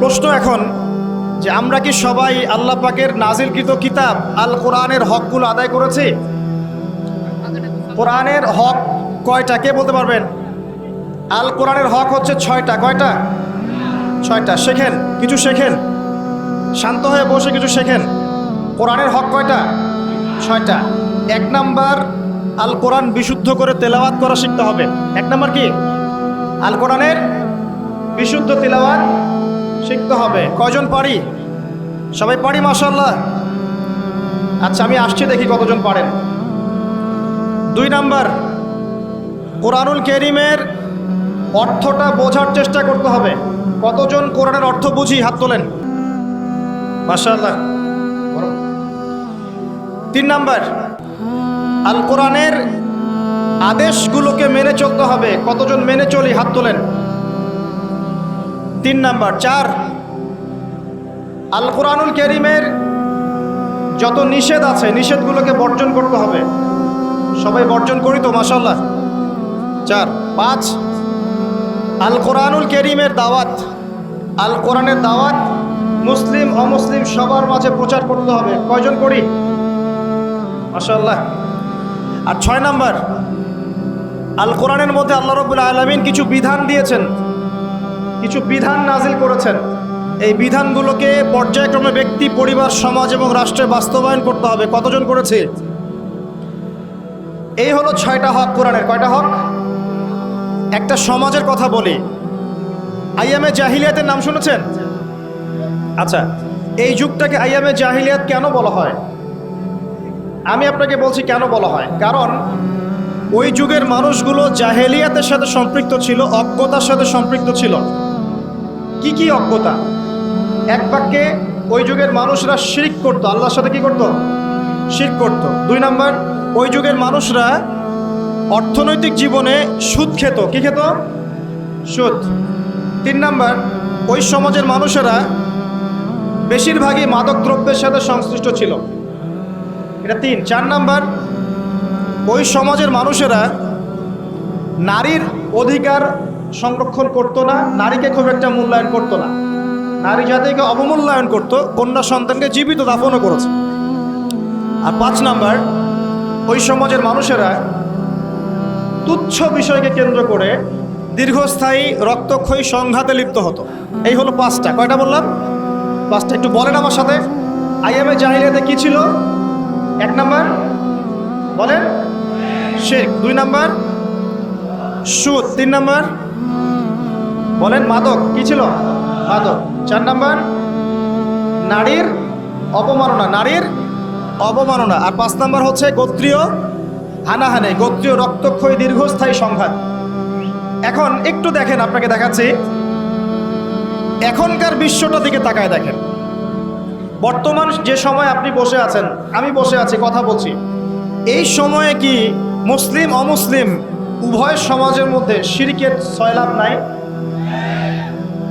প্রশ্ন এখন যে আমরা কি সবাই আল্লাহ পাকের নাজিলকৃত কিতাব আল কোরআনের হকগুলো আদায় করেছি? কোরআনের হক কয়টা? কে বলতে পারবেন? আল কোরআনের হক হচ্ছে ছয়টা। কয়টা? ছয়টা। শেখেন, কিছু শেখেন? শান্ত হয়ে বসে কিছু শেখেন? কোরআনের হক কয়টা? ছয়টা। এক নাম্বার, আল কোরআন বিশুদ্ধ করে তেলাওয়াত করা শিখতে হবে। এক নাম্বার কি? আল কোরআনের বিশুদ্ধ তেলাওয়াত শিখতে হবে। কয়জন পারি? সবাই পারি মাশাল্লাহ আচ্ছা আমি আসছি দেখি কতজন পারেন। দুই নাম্বার, কোরআনুল কেরিমের অর্থটা বোঝার চেষ্টা করতে হবে। কতজন কোরআনের অর্থ বুঝি? হাত তোলেন। মাশাল্লাহ তিন নাম্বার, আল কোরআনের আদেশগুলোকে মেনে চলতে হবে। কতজন মেনে চলি? হাত তোলেন। তিন নাম্বার, চার আল কোরআনুল কেরিমের যত নিষেধ আছে, নিষেধগুলোকে বর্জন করতে হবে। সবাই বর্জন করি তো মাসাল্লাহ চার, পাঁচ আল কোরআনুল কেরিমের দাওয়াত। আল কোরআনের দাওয়াত মুসলিম, অমুসলিম সবার মাঝে প্রচার করতে হবে। কয়জন করি? মাসাল্লাহ আর ছয় নাম্বার আল কোরআনের মধ্যে আল্লাহ রবুল আলমিন কিছু বিধান দিয়েছেন। কিছু বিধান নাজিল করেছেন। এই বিধানগুলোকে পর্যায়ক্রমে ব্যক্তি, পরিবার, সমাজ এবং রাষ্ট্রে বাস্তবায়ন করতে হবে। কতজন করেছে? এই হলো ছয়টা হক কোরআনের। কয়টা হক? একটা সমাজের কথা বলি। আইয়ামে জাহিলিয়াতের নাম শুনেছেন? আচ্ছা এই যুগটাকে আইয়ামে জাহিলিয়াত কেন বলা হয়? আমি আপনাকে বলছি কেন বলা হয়? কারণ ওই যুগের মানুষগুলো জাহেলিয়াতের সাথে সম্পৃক্ত ছিল, অজ্ঞতার সাথে সম্পৃক্ত ছিল। কি কি অজ্ঞতা? এক বাক্যে, ওই যুগের মানুষরা শিরিক করতো। আল্লাহর সাথে কি করতো? শিরিক করতো। দুই নাম্বার, ওই যুগের মানুষরা অর্থনৈতিক জীবনে সুদ খেত। কি খেত? সুদ। তিন নাম্বার, ওই সমাজের মানুষেরা বেশিরভাগই মাদক দ্রব্যের সাথে সংশ্লিষ্ট ছিল। এটা তিন। চার নাম্বার, ওই সমাজের মানুষেরা নারীর অধিকার সংরক্ষণ করতো না, নারীকে খুব একটা মূল্যায়ন করতো না। নারী জাতিকে অবমূল্যায়ন করতো, কন্যা সন্তানকে জীবিত দাফনও করেছে। আর পাঁচ নাম্বার, ওই সমাজের মানুষেরা তুচ্ছ বিষয়কে কেন্দ্র করে দীর্ঘস্থায়ী রক্তক্ষয়ী সংঘাতে লিপ্ত হতো। এই হলো পাঁচটা। কয়টা বললাম? পাঁচটা। একটু বলেন আমার সাথে। আইএমএ জাহিলিয়াতে কি ছিল? এক নাম্বার। বলেন। শেখ। দুই নাম্বার। সুদ। তিন নাম্বার। বলেন মাদক, কি ছিল? মাদক। চার নাম্বার, নারীর অপমাননা, নারীর অবমাননা আর পাঁচ নাম্বার হচ্ছে গোত্রীয় হানাহানে, গোত্রীয় রক্তক্ষয়ী দীর্ঘস্থায়ী সংঘাত। এখন একটু দেখেন, আপনাকে দেখাচ্ছি। এখনকার বিশ্বটা দিকে তাকায় দেখেন। বর্তমান যে সময় আপনি বসে আছেন, আমি বসে আছি, কথা বলছি। এই সময়ে কি মুসলিম, অমুসলিম উভয় সমাজের মধ্যে শিরিকের সয়লাভ নাই?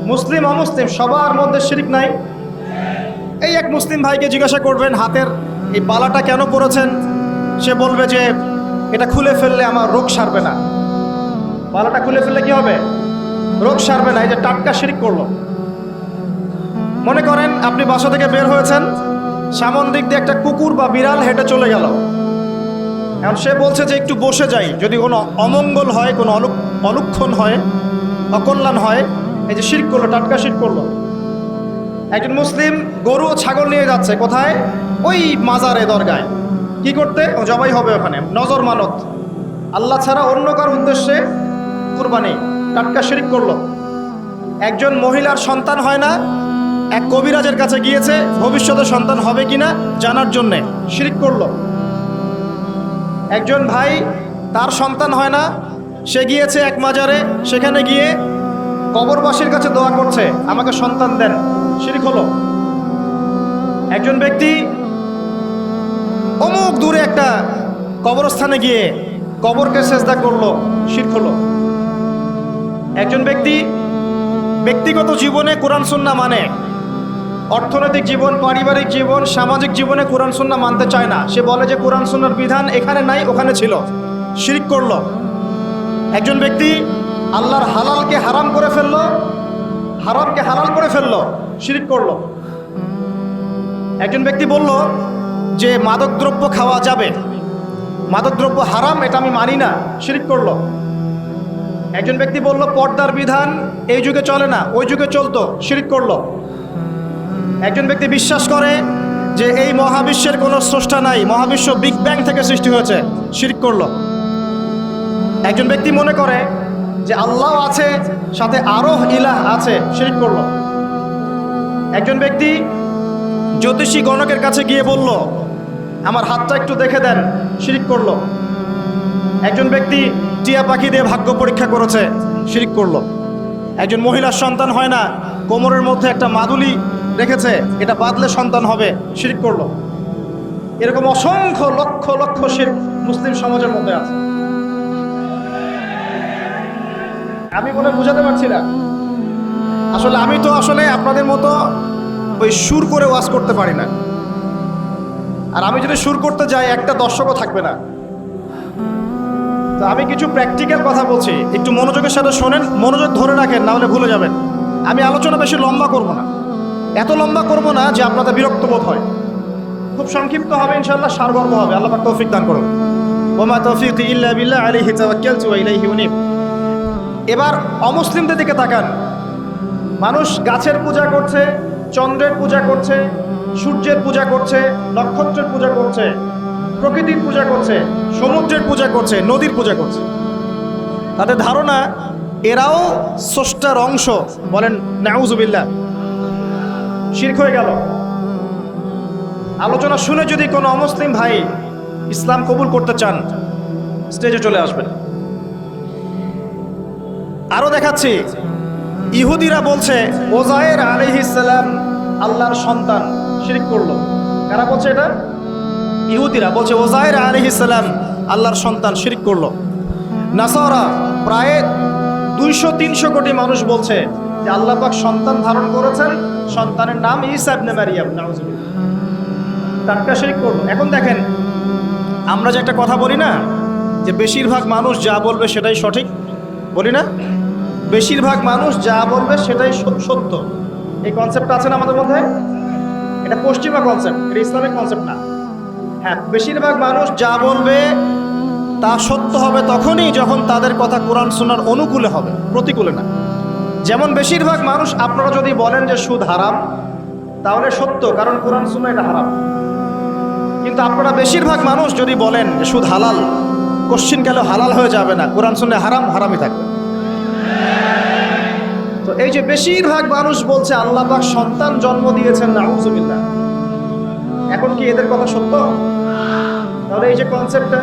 মুসলিম অমুসলিম, সবার মধ্যে শিরিক নাই। এই এক মুসলিম ভাইকে জিজ্ঞাসা করবেন, হাতের এই বালাটা কেন পরেছেন? সে বলবে যে, এটা খুলে ফেললে আমার রোগ সারবে না। বালাটা খুলে ফেললে কি হবে? রোগ সারবে না, এই যে টাটকা শিরিক করল। মনে করেন, আপনি বাসা থেকে বের হয়েছেন, সামন দিক দিয়ে একটা কুকুর বা বিড়াল হেঁটে চলে গেল। এখন সে বলছে যে, একটু বসে যাই, যদি কোনো অমঙ্গল হয়, কোনো অলুক, অলুক্ষণ হয় অকল্যাণ হয়। এই যে শির করল, টাটকা শির করল। একজন মুসলিম গরু ও ছাগল নিয়ে যাচ্ছে কোথায়? ওই মাজারে, দরগায়। কি করতে? ও জবাই হবে ওখানে। নজর মানত। আল্লাহ ছাড়া অন্য কার উদ্দেশ্যে কুরবানি। টাটকা শিরিক করল। একজন মহিলার সন্তান হয় না। এক কবিরাজের কাছে গিয়েছে, ভবিষ্যতে সন্তান হবে কিনা জানার জন্যে শিরিক করল। একজন ভাই তার সন্তান হয় না সে গিয়েছে এক মাজারে, সেখানে গিয়ে কবরবাসীর কাছে দোয়া করছে, আমাকে সন্তান দেন, শিরিক হলো। একজন ব্যক্তি অমুক দূরে একটা কবরস্থানে গিয়ে কবরকে চেষ্টা করল, শির্ক হলো। একজন ব্যক্তি ব্যক্তিগত জীবনে কোরআন সুন্না মানে। অর্থনৈতিক জীবন, পারিবারিক জীবন, সামাজিক জীবনে কোরআন সুন্না মানতে চায় না। সে বলে যে, কোরআন সুন্নার বিধান এখানে নাই, ওখানে ছিল। শিরিক করল। একজন ব্যক্তি আল্লাহর হালালকে হারাম করে ফেলল, হারামকে হালাল করে ফেলল, শিরিক করল। একজন ব্যক্তি বলল যে, মাদকদ্রব্য খাওয়া যাবে। মাদকদ্রব্য হারাম, এটা আমি মানি না। শিরিক করল। একজন ব্যক্তি বলল, পর্দার বিধান এই যুগে চলে না, ওই যুগে চলতো। শিরিক করল। একজন ব্যক্তি বিশ্বাস করে যে, এই মহাবিশ্বের কোনো স্রষ্টা নাই, মহাবিশ্ব বিগ ব্যাং থেকে সৃষ্টি হয়েছে। শিরিক করল। একজন ব্যক্তি মনে করে যে আল্লাহ আছে, সাথে আরও ইলাহ আছে, শিরিক করল। একজন ব্যক্তি জ্যোতিষী গণকের কাছে গিয়ে বলল, আমার হাতটা একটু দেখে দেন, শিরিক করল। একজন ব্যক্তি টিয়া পাখি দিয়ে ভাগ্য পরীক্ষা করেছে, শিরিক করল। একজন মহিলার সন্তান হয় না, কোমরের মধ্যে একটা মাদুলি রেখেছে, এটা বাদলে সন্তান হবে, শিরিক করল। এরকম অসংখ্য লক্ষ লক্ষ শির মুসলিম সমাজের মধ্যে আছে। আমি বলে বুঝাতে পারছি না। আসলে আমি তো আসলে আপনাদের মতো ওই সুর করে ওয়াজ করতে পারি না। আর আমি যদি সুর করতে যাই, একটা দর্শকও থাকবে না। তো আমি কিছু প্র্যাকটিক্যাল কথা বলছি। একটু মনোযোগের সাথে শোনেন, মনোযোগ ধরে রাখেন, না হলে ভুলে যাবেন। আমি আলোচনা বেশি লম্বা করব না। এত লম্বা করব না যে আপনাদের বিরক্ত বোধ হয়। খুব সংক্ষিপ্ত হবে ইনশাল্লাহ সারগর্ভ হবে। আল্লাহ তৌফিক দান করুন। ওমা তৌফিক ইল্লা বিল্লাহ, আলাইহি তাওয়াক্কালতু ওয়া ইলাইহি উনীব। এবার অমুসলিমদের দিকে তাকান। মানুষ গাছের পূজা করছে, চন্দ্রের পূজা করছে, সূর্যের পূজা করছে, নক্ষত্রের পূজা করছে, প্রকৃতির পূজা করছে, সমুদ্রের পূজা করছে, নদীর পূজা করছে। তাদের ধারণা, এরাও স্রষ্টার অংশ। বলেন, নাউজুবিল্লাহ। শির্ক হয়ে গেল। আলোচনা শুনে যদি কোনো অমুসলিম ভাই ইসলাম কবুল করতে চান স্টেজে চলে আসবেন। আরও দেখাচ্ছি। ইহুদিরা বলছে, ওজায়ের আলহিসাল্লাম আল্লাহর সন্তান শিরিক করল। কারা বলছে এটা? ইহুদিরা বলছে, ওজায়ের আলহিসাল্লাম আল্লাহর সন্তান শিরিক করল। নাসারা প্রায় দুইশো তিনশো কোটি মানুষ বলছে যে আল্লাহ পাক সন্তান ধারণ করেছেন, সন্তানের নাম ইসা ইবনে মারিয়াম, নাউজুবিল্লাহ। টাটকা শিরিক করল। এখন দেখেন, আমরা যে একটা কথা বলি না, যে বেশিরভাগ মানুষ যা বলবে সেটাই সঠিক, বলি না? বেশিরভাগ মানুষ যা বলবে সেটাই সত্য। এই কনসেপ্ট আছে না আমাদের মধ্যে? এটা পশ্চিমা কনসেপ্ট এটা ইসলামিক কনসেপ্ট না। হ্যাঁ বেশিরভাগ মানুষ যা বলবে তা সত্য হবে তখনই যখন তাদের কথা কোরআন শোনার অনুকূলে হবে, প্রতিকূলে না। যেমন বেশিরভাগ মানুষ আপনারা যদি বলেন যে সুদ হারাম, তাহলে সত্য, কারণ কোরআন শোনা এটা হারাম। কিন্তু আপনারা বেশিরভাগ মানুষ যদি বলেন যে সুদ হালাল, কোশ্চিন কালে হালাল হয়ে যাবে না, কোরআন শুনে হারাম, হারামই থাকবে। তো এই যে বেশিরভাগ মানুষ বলছে আল্লাহ পাক সন্তান জন্ম দিয়েছেন, নাউজুবিল্লাহ। এখন কি এদের কথা সত্য? তাহলে এই যে কনসেপ্টটা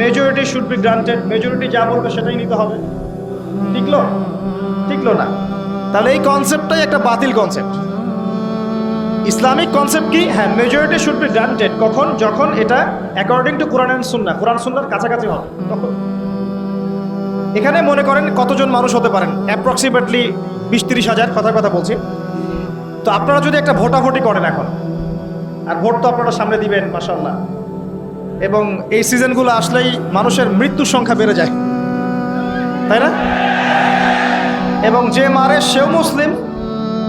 majority should be granted majority যা বলবে সেটাই নিতে হবে। টিকলো টিকলো না? তাহলে এই কনসেপ্টটাই একটা বাতিল কনসেপ্ট ইসলামিক কনসেপ্ট কি? হ্যাঁ মেজরিটি শুড বি গ্রান্টেড কখন? যখন এটা according to Quran and Sunnah Quran সুন্নার কাছাকাছি হবে। তখন। এখানে মনে করেন কতজন মানুষ হতে পারেন? অ্যাপ্রক্সিমেটলি বিশ তিরিশ হাজার, কথার কথা বলছি। তো আপনারা যদি একটা ভোটাভুটি করেন এখন, আর ভোট তো আপনারা সামনে দিবেন মাসাল্লাহ এবং এই সিজনগুলো আসলেই মানুষের মৃত্যুর সংখ্যা বেড়ে যায়। তাই না? এবং যে মারে সেও মুসলিম,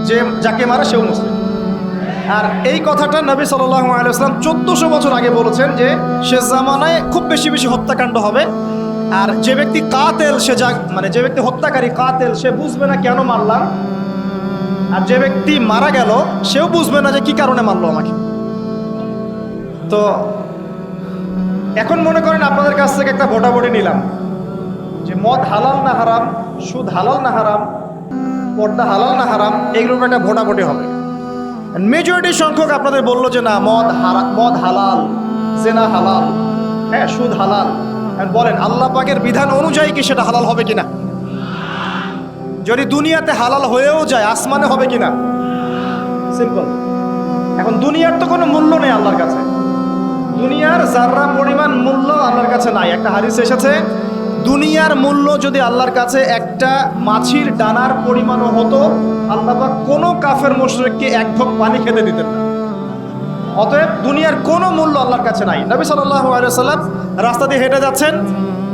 যে যাকে মারে সেও মুসলিম। আর এই কথাটা নবী সাল্লাম চোদ্দশো বছর আগে বলেছেন যে, সে জামানায় খুব বেশি বেশি হত্যাকাণ্ড হবে। আর যে ব্যক্তি কাতেল, সে যা মানে যে ব্যক্তি হত্যাকারী, কাতেল, সে বুঝবে না কেন মারলাম। আর যে ব্যক্তি মারা গেল, সেও বুঝবে না যে কি কারণে মারলো আমাকে। তো এখন মনে করেন আপনাদের কাছ থেকে একটা ভোটাভুটি নিলাম। যে মদ হালাল না হারাম, সুদ হালাল না হারাম, পর্দা হালাল না হারাম এইগুলোর একটা ভোটাভুটি হবে। মেজরিটি সংখ্যক আপনাদের বলল যে না, মদ হারা মদ হালাল, জেনা হালাল হ্যাঁ সুদ হালাল। বলেন, আল্লাহ পাকের বিধান অনুযায়ী কি সেটা হালাল হবে কিনা? যদি দুনিয়াতে হালাল হয়েও যায়, আসমানে হবে কিনা? সিম্পল এখন দুনিয়ার তো কোনো মূল্য নেই আল্লাহর কাছে। দুনিয়ার যার্রা পরিমাণ মূল্য আল্লাহর কাছে নাই। একটা হাদিস এসেছে, দুনিয়ার মূল্য যদি আল্লাহর কাছে একটা মাছির ডানার পরিমাণও হতো, আল্লাহ কোনো কাফের মুশরিককে এক ঢোক পানি খেতে দিতেন না। অতএব দুনিয়ার কোনো মূল্য আল্লাহর কাছে নাই। নবী সাল্লাম রাস্তা দিয়ে হেঁটে যাচ্ছেন।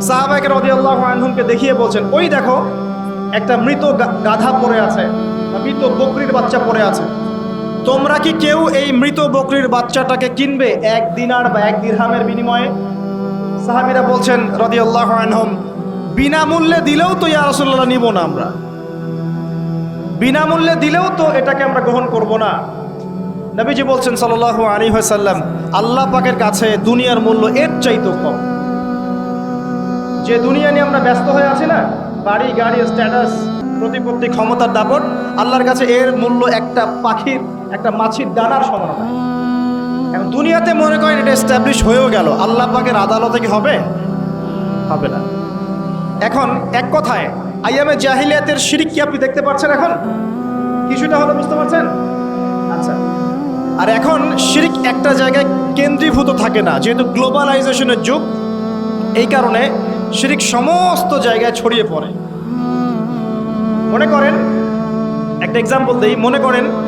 সাহাবায়ে রাদিয়াল্লাহু আনহুমকে দেখিয়ে বলছেন, ওই দেখো, একটা মৃত গাধা পড়ে আছে মৃত বকরির বাচ্চা পড়ে আছে। তোমরা কি কেউ এই মৃত বকরির বাচ্চাটাকে কিনবে এক দিনার বা এক দিরহামের বিনিময়ে? সাহাবিরা বলছেন, রদিয়াল্লাহ আনহম, বিনামূল্যে দিলেও তো ইয়া রাসূলুল্লাহ নিব না আমরা। বিনামূল্যে দিলেও তো এটাকে আমরা গ্রহণ করব না। নবীজি বলছেন সাল্লাল্লাহু আলাইহি ওয়াসাল্লাম, আল্লাহ পাকের কাছে দুনিয়ার মূল্য এর চাইতে কম। যে দুনিয়া নিয়ে আমরা ব্যস্ত হয়ে আছি না, বাড়ি, গাড়ি স্ট্যাটাস প্রতিপত্তি, ক্ষমতার দাপট, আল্লাহর কাছে এর মূল্য একটা পাখির, একটা মাছির দানার সমান এখন দুনিয়াতে মনে করেন এটা এস্টাবলিশ হয়েও গেল, আল্লাহ পাকের আদালতে কি হবে? হবে না। এখন এক কথায়, আইয়ামে জাহিলিয়াতের শিরিক কি আপনি দেখতে পাচ্ছেন এখন? কিছুটা হলো বুঝতে পারছেন? আচ্ছা। আর এখন শিরিক একটা জায়গায় কেন্দ্রীভূত থাকে না, যেহেতু গ্লোবালাইজেশনের যুগ, এই কারণে শিরিক সমস্ত জায়গায় ছড়িয়ে পড়ে। মনে করেন, একটা এক্সাম্পল দিই, মনে করেন